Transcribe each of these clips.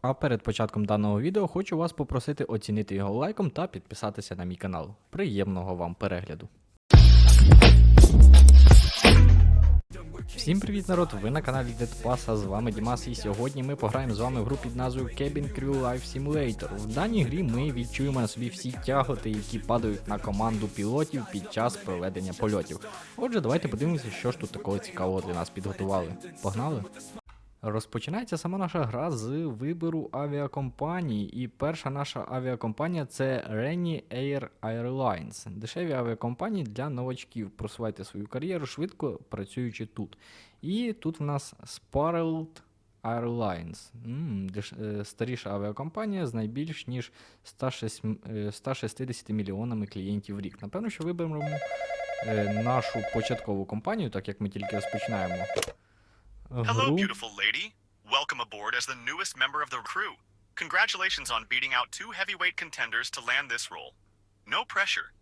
А перед початком даного відео хочу вас попросити оцінити його лайком та підписатися на мій канал. Приємного вам перегляду. Всім привіт, народ! Ви на каналі Deadpass, а з вами Дімас, і сьогодні ми пограємо з вами в гру під назвою Cabin Crew Life Simulator. В даній грі ми відчуємо на собі всі тяготи, які падають на команду пілотів під час проведення польотів. Отже, давайте подивимося, що ж тут такого цікавого для нас підготували. Погнали? Розпочинається сама наша гра з вибору авіакомпанії, і перша наша авіакомпанія це Rennie Air Airlines. Дешеві авіакомпанії для новачків. Просувайте свою кар'єру швидко працюючи тут. І тут в нас Sparrowed Airlines. М, деш- е, старіша авіакомпанія з найбільш ніж 106, м- е, 160 мільйонами клієнтів в рік. Напевно, що виберемо е, нашу початкову компанію, так як ми тільки розпочинаємо. Uh-huh. Hello, beautiful lady. Welcome aboard as the newest member of the crew. Congratulations on beating out two heavyweight contenders to land this role. No pressure,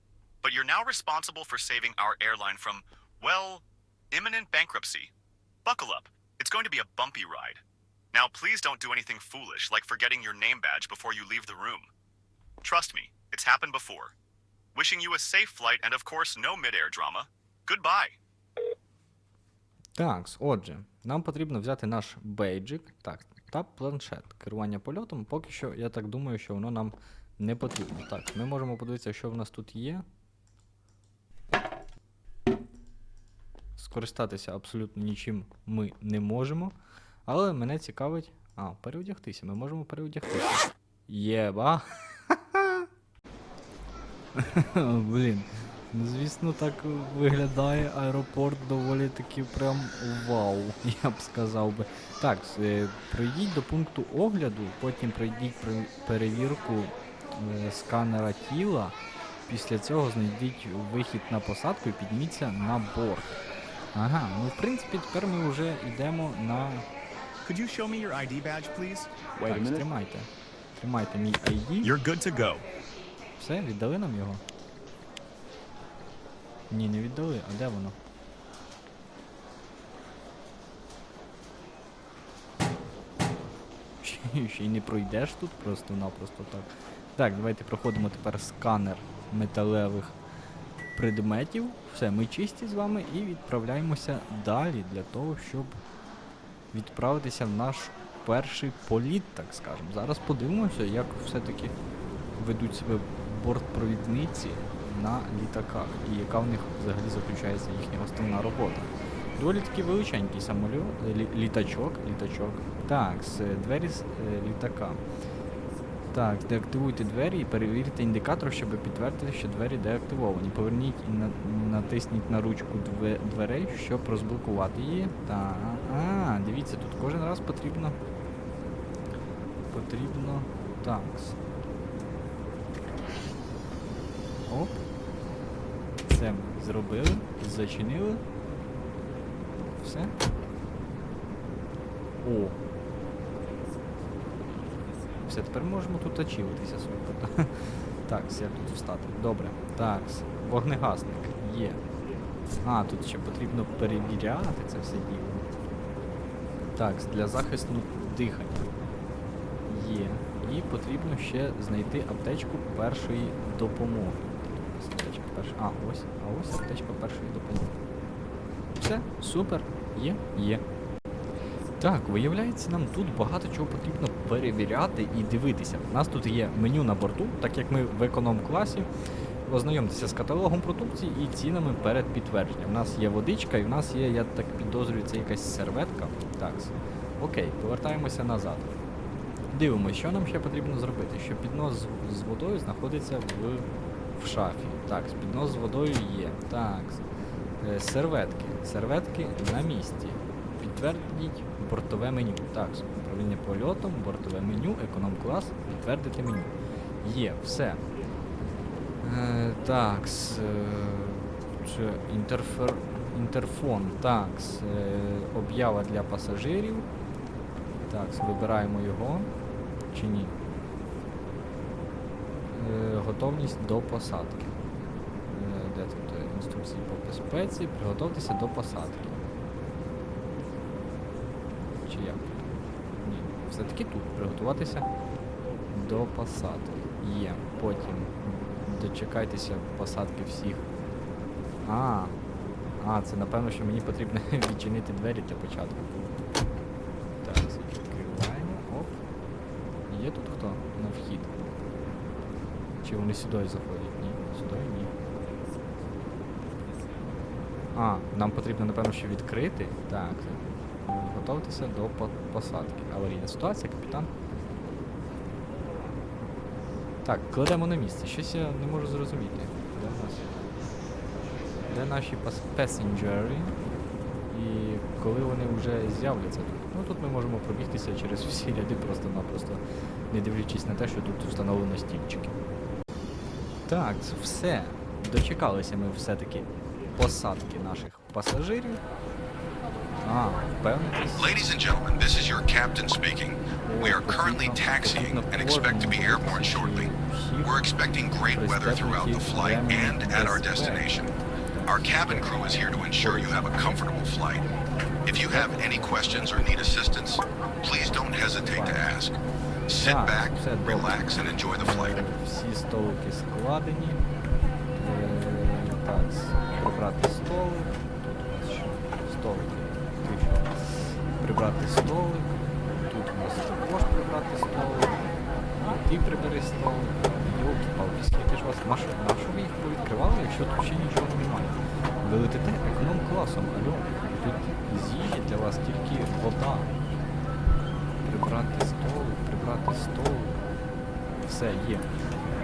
but you're now responsible for saving our airline from, well, imminent bankruptcy. Buckle up, it's going to be a bumpy ride. Now, please don't do anything foolish like forgetting your name badge before you leave the room. Trust me, it's happened before. Wishing you a safe flight and, of course, no midair drama. Goodbye. Так, отже, нам потрібно взяти наш бейджик так, та планшет. Керування польотом. Поки що, я так думаю, що воно нам не потрібно. Так, ми можемо подивитися, що в нас тут є. Скористатися абсолютно нічим ми не можемо. Але мене цікавить. А, переодягтися. Ми можемо переодягтися. Єба. Блін. Ну, звісно, так виглядає аеропорт доволі таки прям вау, я б сказав би. Так, е, до пункту огляду, потім пройдіть пре- перевірку е, сканера тіла. Після цього знайдіть вихід на посадку і підніться на борт. Ага, ну в принципі тепер ми вже йдемо на. Could you show me your ID badge, please? так, тримайте. Тримайте мій ID. You're good to go. Все, віддали нам його? Ні, не віддали, а де воно? Ще, й не пройдеш тут просто-напросто так. Так, давайте проходимо тепер сканер металевих предметів. Все, ми чисті з вами і відправляємося далі для того, щоб відправитися в наш перший політ, так скажемо. Зараз подивимося, як все-таки ведуть себе бортпровідниці на літаках і яка в них взагалі заключається їхня основна робота. Доволі таки величенький самоліт, лі- літачок, літачок. Так, з е, двері з е, літака. Так, деактивуйте двері і перевірте індикатор, щоб підтвердити, що двері деактивовані. Поверніть і на, натисніть на ручку две- дверей, щоб розблокувати її. Так. А, дивіться, тут кожен раз потрібно. Потрібно. Так. Оп. Зробили, зачинили. Все. О. Все, тепер можемо тут очівитися собі. Так, як тут встати. Добре. Так, вогнегасник є. А, тут ще потрібно перевіряти це все діло. Так, для захисту дихання є. І потрібно ще знайти аптечку першої допомоги. Тут у нас аптечка перш... А, ось, а ось аптечка першої допомоги. Все, супер, є, є. Так, виявляється, нам тут багато чого потрібно перевіряти і дивитися. У нас тут є меню на борту, так як ми в економ-класі. Ознайомтеся з каталогом продукції і цінами перед підтвердженням. У нас є водичка і в нас є, я так підозрюю, це якась серветка. Так, окей, повертаємося назад. Дивимося, що нам ще потрібно зробити. Що піднос з водою знаходиться в, в шафі. Так, піднос з водою є. Так. Е, серветки. Серветки на місці. Підтвердіть бортове меню. Так, управління польотом, бортове меню, економ-клас, підтвердити меню. Є, все. Е, так, е, інтерфер, інтерфон. Так, е, об'ява для пасажирів. Так, вибираємо його. Чи ні? Е, готовність до посадки. Е, де тут е, інструкції по безпеці? Приготовтеся до посадки. Чи як? Ні. все-таки тут приготуватися до посадки. Є. Потім дочекайтеся посадки всіх. А, а, це напевно, що мені потрібно відчинити двері для початку. Так, відкриваємо. Оп. Є тут хто на вхід? Чи вони сюди заходять? Ні, сюди ні. А, нам потрібно, напевно, що відкрити. Так. Готуватися до посадки. Аварійна ситуація, капітан. Так, кладемо на місце. Щось я не можу зрозуміти. Де в нас? Де наші пас- пасенджери? І коли вони вже з'являться тут. Ну тут ми можемо пробігтися через всі ряди просто-напросто, не дивлячись на те, що тут встановлено стільчики. Так, все. Дочекалися ми все-таки посадки наших пасажирів. А, впевнитись. Ladies and gentlemen, this is your captain speaking. We are currently taxiing and expect to be airborne shortly. We're expecting great weather throughout the flight and at our destination. Our cabin crew is here to ensure you have a comfortable flight. If you have any questions or need assistance, please don't hesitate to ask. Sit Так, back, все добре. relax, and enjoy the flight. Всі столики складені. Е, Так, с- прибрати столи. Тут у нас ще столики. Прибрати столик. Тут у нас також прибрати столик. І ти прибери столик. Йолки палки скільки ж вас. На що, що ви їх повідкривали, якщо тут ще нічого немає? Ви летите економ-класом, алло. Тут з їжі для вас тільки вода. Прибрати столик, прибрати столик. Все, є.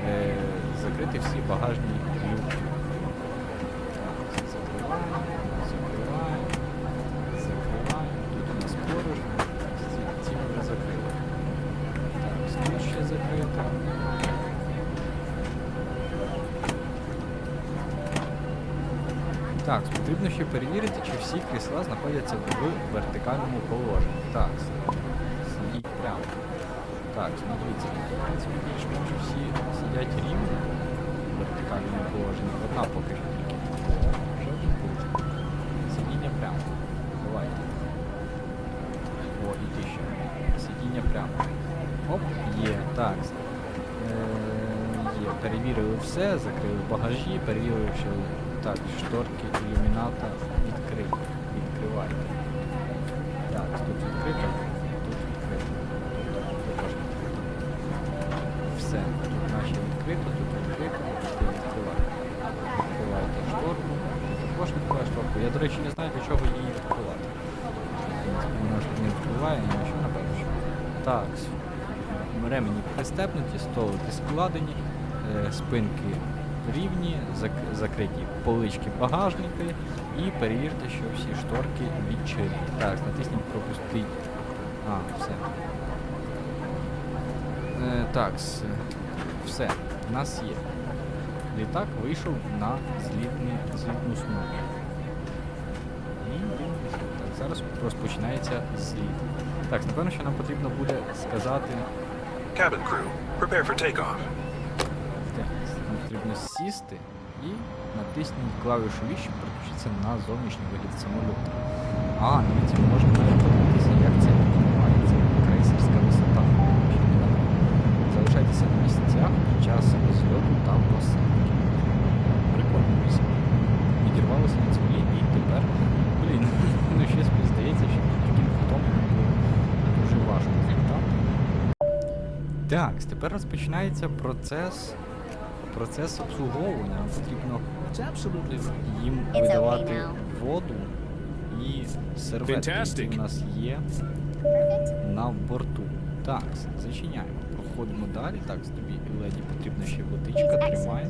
Е, закрити всі багажні люки. Так, закриваємо, закриваємо, закриваємо. Тут у нас порожньо. Ці, вже закрили. Так, потрібно ще перевірити, чи всі крісла знаходяться в вертикальному положенні. Так. Так, принципі більш-менш всі сидять рівно в вертикальному положенні. Одна поки що тільки. Тут буде? Сидіння прямо. Давайте. О, і ти ще. Сидіння прямо. Оп, є. Так. Е, є. Перевірили все, закрили багажі, перевірили, що так, шторки ілюміната відкриті. Відкривайте. Так, тут відкрито, відкриває, ні на що напевно. що. Так, ремені пристебнуті, столики складені, е, спинки рівні, закриті полички багажники і перевірте, що всі шторки відчинені. Так, натисніть пропустить. А, все. Е, так, все, в нас є. Літак вийшов на злітну смугу. Зараз розпочинається зліт. Так, напевно, що нам потрібно буде сказати. Cabin crew, prepare for takeoff. Так, нам потрібно сісти і натисніть клавішу V, щоб переключитися на зовнішній вигляд самольоту. А, ми можемо подивитися, як це відбувається. Крейсерська висота. Залишайтеся на місцях під час зльоту та посадки. Прикольно вісім. Відірвалося від землі і тепер, блін, ну щось мені здається, що таким кутом дуже важко злітати. Так, тепер розпочинається процес процес обслуговування. Потрібно їм видавати воду і серветки, які у нас є на борту. Так, зачиняємо. Проходимо далі. Так, тобі леді потрібна ще водичка, тримай.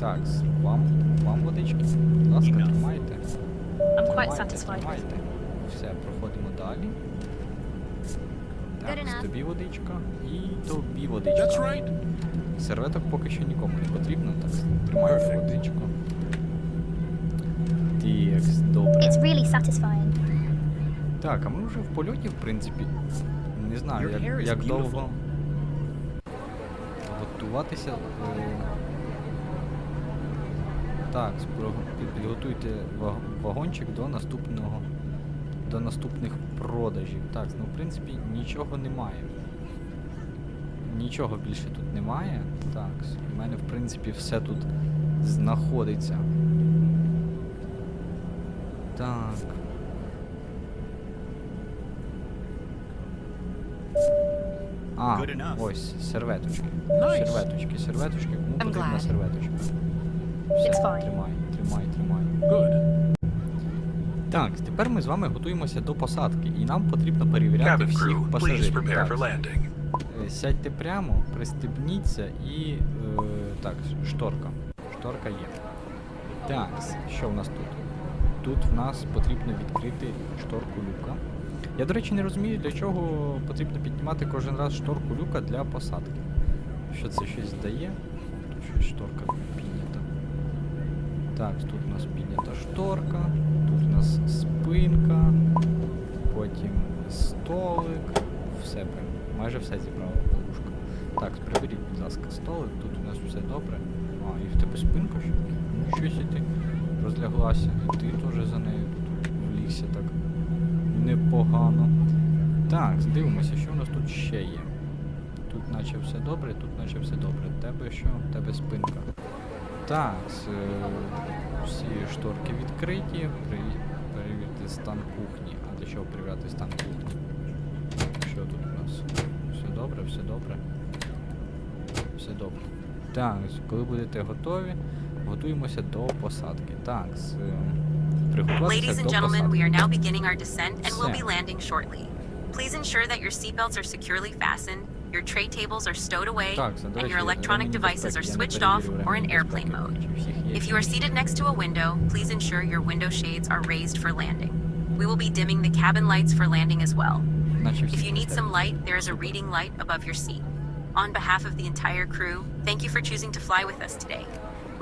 Так, вам, вам водички. Будь ласка, тримайте. I'm quite satisfied тримайте. Все, проходимо далі. Так, Good тобі водичка і тобі водичка. That's right. Серветок поки що нікому не потрібно, так тримаю водичку. Тікс, добре. It's really satisfying. Так, а ми вже в польоті, в принципі. Не знаю, як, як довго готуватися. е, Так, підготуйте вагончик до наступного до наступних продажів. Так, ну в принципі нічого немає. Нічого більше тут немає. Так, у мене в принципі все тут знаходиться. Так. А, ось, серветочки. Серветочки, серветочки. Кому потрібна серветочка? It's fine. тримай, тримай, тримай. Good. Так, тепер ми з вами готуємося до посадки, і нам потрібно перевіряти Cabin всіх crew, please пасажирів. prepare for Так, landing. е, сядьте прямо, пристебніться і. Е, так, шторка. Шторка є. Так, що в нас тут? Тут в нас потрібно відкрити шторку люка. Я, до речі, не розумію, для чого потрібно піднімати кожен раз шторку люка для посадки. Що це щось дає? Тут щось шторка піднята. Так, тут у нас піднята шторка, тут у нас спинка, потім столик. Все прям, майже все зібрала ловушка. Так, приберіть, будь ласка, столик, тут у нас все добре. А, і в тебе спинка ще? Ну щось і ти розляглася. І ти теж за нею тут влігся так. Непогано. Так, дивимося, що у нас тут ще є. Тут наче все добре, тут наче все добре. Тебе що? Тебе спинка. Так, всі шторки відкриті. Перевірте стан кухні. А для чого перевіряти стан кухні? Що тут у нас? Все добре, все добре. Все добре. Так, коли будете готові, готуємося до посадки. Так, е, Ladies and gentlemen, we are now beginning our descent and will be landing shortly. Please ensure that your seatbelts are securely fastened, your tray tables are stowed away, Так, це, до and речі, your electronic ремені devices безпеки. are Я не switched off перевірив or in ремені airplane безпеки, mode. чи всіх є, If чи you are ні. seated next to a window, please ensure your window shades are raised for landing. We will be dimming the cabin lights for landing as well. Наче всі If you need поставили. some light, there is a reading light above your seat. On behalf of the entire crew, thank you for choosing to fly with us today.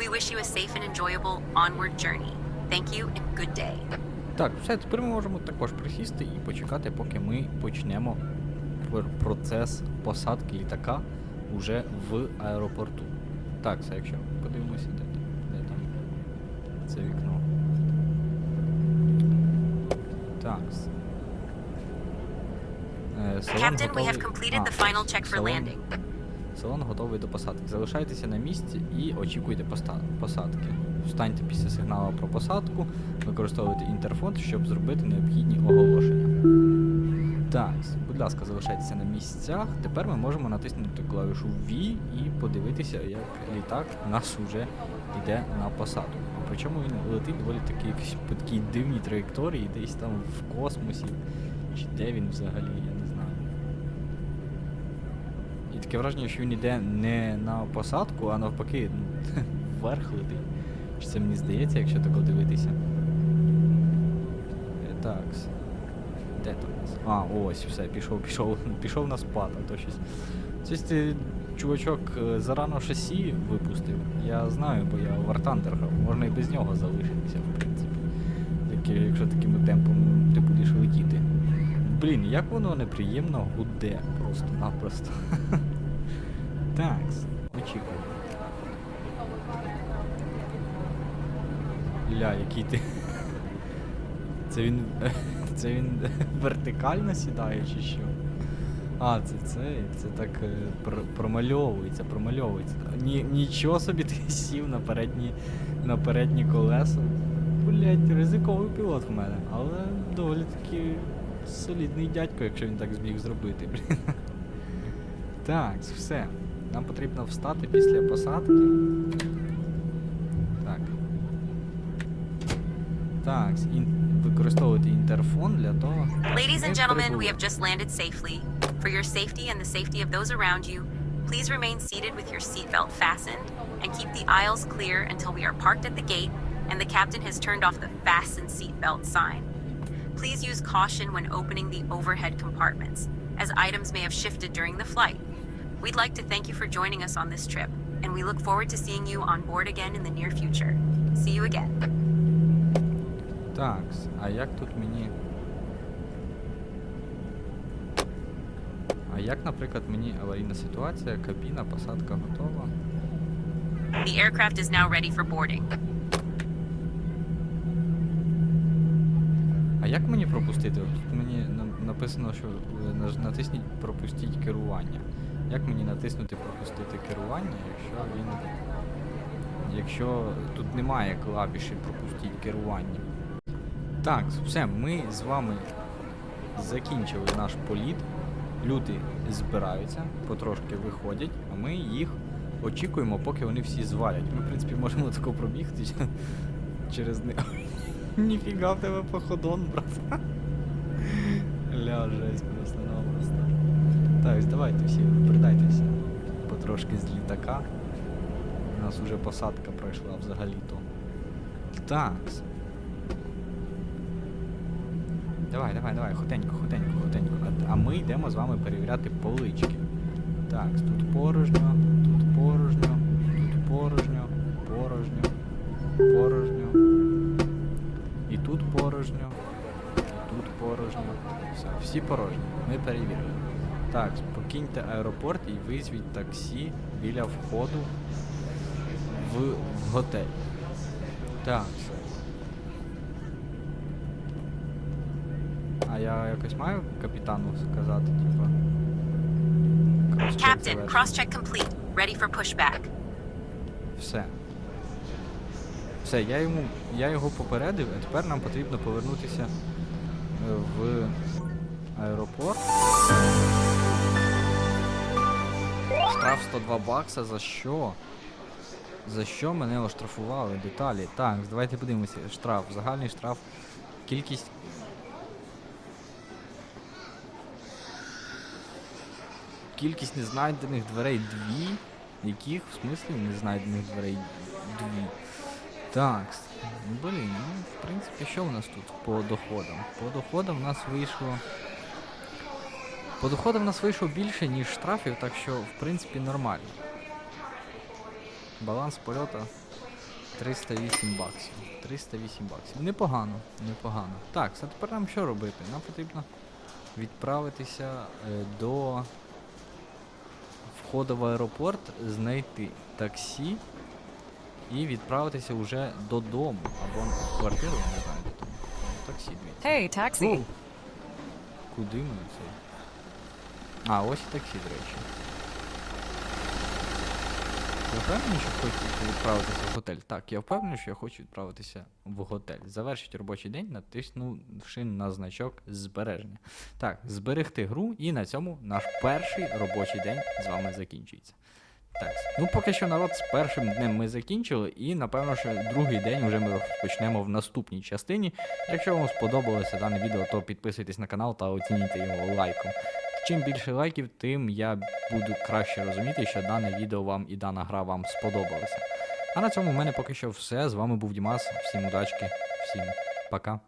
We wish you a safe and enjoyable onward journey. Thank you and good day. Так, все, тепер ми можемо також присісти і почекати, поки ми почнемо пр- процес посадки літака уже в аеропорту. Так, все, якщо подивимося, де, де там це вікно. Так. Е, салон готовий- а, салон-. Салон готовий до посадки. Залишайтеся на місці і очікуйте посадки. Встаньте після сигналу про посадку, використовуйте інтерфон, щоб зробити необхідні оголошення. Так, будь ласка, залишайтеся на місцях. Тепер ми можемо натиснути клавішу V і подивитися, як літак у нас вже йде на посадку. Причому він летить доволі таки по такій дивній траєкторії, десь там в космосі. Чи де він взагалі, я не знаю. І таке враження, що він йде не на посадку, а навпаки, вверх летить. Чи це мені здається, якщо так дивитися? Е, Так. Де там? А, ось, все, пішов, пішов, пішов на спад, а то щось. Щось ти, чувачок, е, зарано шасі випустив. Я знаю, бо я Thunder грав. Можна і без нього залишитися, в принципі. Таке, якщо таким темпом ти будеш летіти. Блін, як воно неприємно гуде просто-напросто. Так, очікую. Ля, який ти. Це він. Це він вертикально сідає чи що? А, це це, це так е, пр- промальовується, промальовується. Ні, нічого собі ти сів на передні, на передні колеса. Блять, ризиковий пілот в мене, але доволі таки солідний дядько, якщо він так зміг зробити. Блін. Так, все. Нам потрібно встати після посадки. Так. Так, ін... використовувати інтерфон для того. Ladies and Ми gentlemen, we прибули. have just landed safely. For your safety and the safety of those around you, please remain seated with your seatbelt fastened and keep the aisles clear until we are parked at the gate and the captain has turned off the fasten seatbelt sign. Please use caution when opening the overhead compartments, as items may have shifted during the flight. We'd like to thank you for joining us on this trip, and we look forward to seeing you on board again in the near future. See you again. Так, а як тут мені. А як, наприклад, мені аварійна ситуація, кабіна, посадка готова. The aircraft is now ready for boarding. А як мені пропустити? Тут мені написано, що е, натисніть пропустіть керування. Як мені натиснути пропустити керування, якщо він. Якщо тут немає клавіші пропустіть керування. Так, все, ми з вами закінчили наш політ. Люди збираються, потрошки виходять, а ми їх очікуємо, поки вони всі звалять. Ми, в принципі, можемо тако пробігти через них. Ніфіга в тебе походон, брат. Ля, жесть просто-напросто. Так, ось давайте всі придайтеся потрошки з літака. У нас уже посадка пройшла взагалі-то. Так. Давай, давай, давай, хутенько, хутенько, хутенько. А, а ми йдемо з вами перевіряти полички. Так, тут порожньо, тут порожньо, тут порожньо, порожньо, порожньо. І тут порожньо, і тут порожньо. Все, всі порожні. Ми перевірили. Так, покиньте аеропорт і визвіть таксі біля входу в, готель. Так, все. А я якось маю капітану сказати, типа. Captain, cross-check complete. Ready for pushback. Все. Все, я йому. Я його попередив, а тепер нам потрібно повернутися е, в аеропорт. Штраф 102 бакса за що? За що мене оштрафували? Деталі. Так, давайте подивимося. Штраф. Загальний штраф. Кількість. Кількість незнайдених дверей дві. Яких в смислі незнайдених дверей дві? Так, ну, блін, ну в принципі, що в нас тут по доходам? По доходам в нас вийшло. По доходам в нас вийшло більше, ніж штрафів, так що в принципі нормально. Баланс польоту 308 баксів. 308 баксів. Непогано, непогано. Так, а тепер нам що робити? Нам потрібно відправитися е, до входу в аеропорт, знайти таксі і відправитися вже додому або в квартиру, я не знаю, де там. Таксі дві. Hey, taxi. Куди ми це? А, ось і таксі, до речі. Ви впевнені, що хочете відправитися в готель? Так, я впевнений, що я хочу відправитися в готель. Завершить робочий день, натиснувши на значок збереження. Так, зберегти гру, і на цьому наш перший робочий день з вами закінчується. Так, ну поки що народ з першим днем ми закінчили, і напевно, що другий день вже ми розпочнемо в наступній частині. Якщо вам сподобалося дане відео, то підписуйтесь на канал та оцініть його лайком. Чим більше лайків, тим я буду краще розуміти, що дане відео вам і дана гра вам сподобалася. А на цьому в мене поки що все. З вами був Дімас. Всім удачки, всім пока.